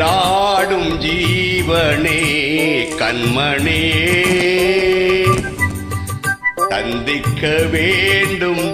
ஆடும் ஜீவனே கண்மணே. தந்திக்க வேண்டும்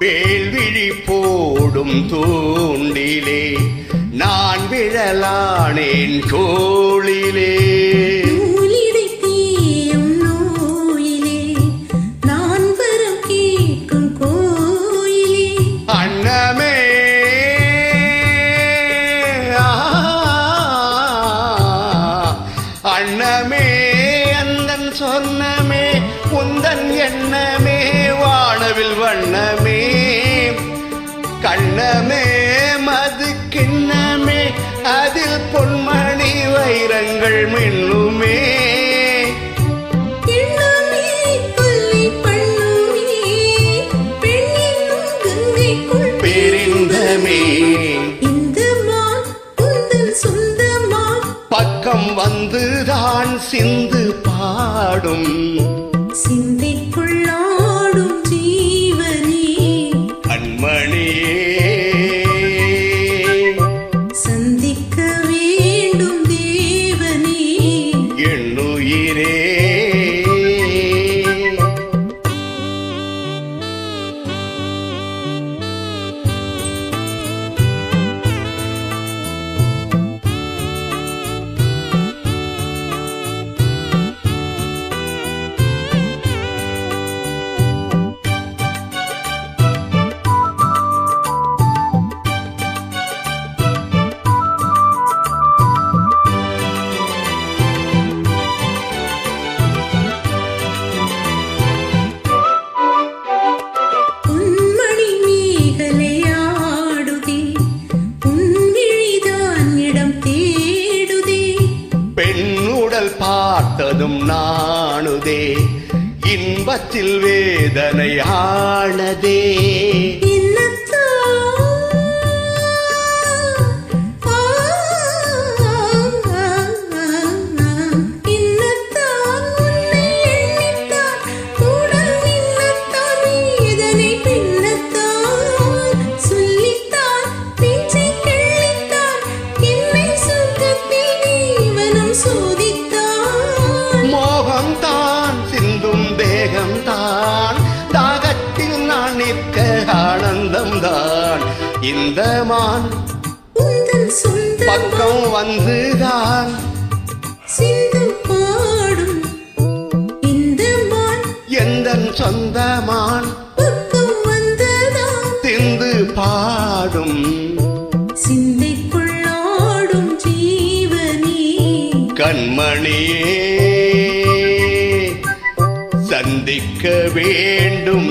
வேல்விழி போடும் தூண்டிலே நான் விழலானேன் கோளிலே அன்னமே அந்தன் சொன்னமே உந்தன் எண்ணமே வானவில் வண்ணமே. கண்ணமே மது கிண்ணமே அதில் பொன்மணி வைரங்கள் மின்னுமே. பக்கம் வந்துதான் சிந்து பாடும். சிந்தைக்குள்ளாடும் பார்த்ததும் நாணுதே இன்பத்தில் வேதனை ஆனதே. ஆனந்தம்தான் இந்த மான் சொந்த பக்கம் வந்துதான். சிந்து பாடும். இந்த மான் சொந்தமான் பக்கம் வந்ததா திந்து பாடும். சிந்தைக்குள்ளாடும் ஜீவனே. கண்மணியே சந்திக்க வேண்டும்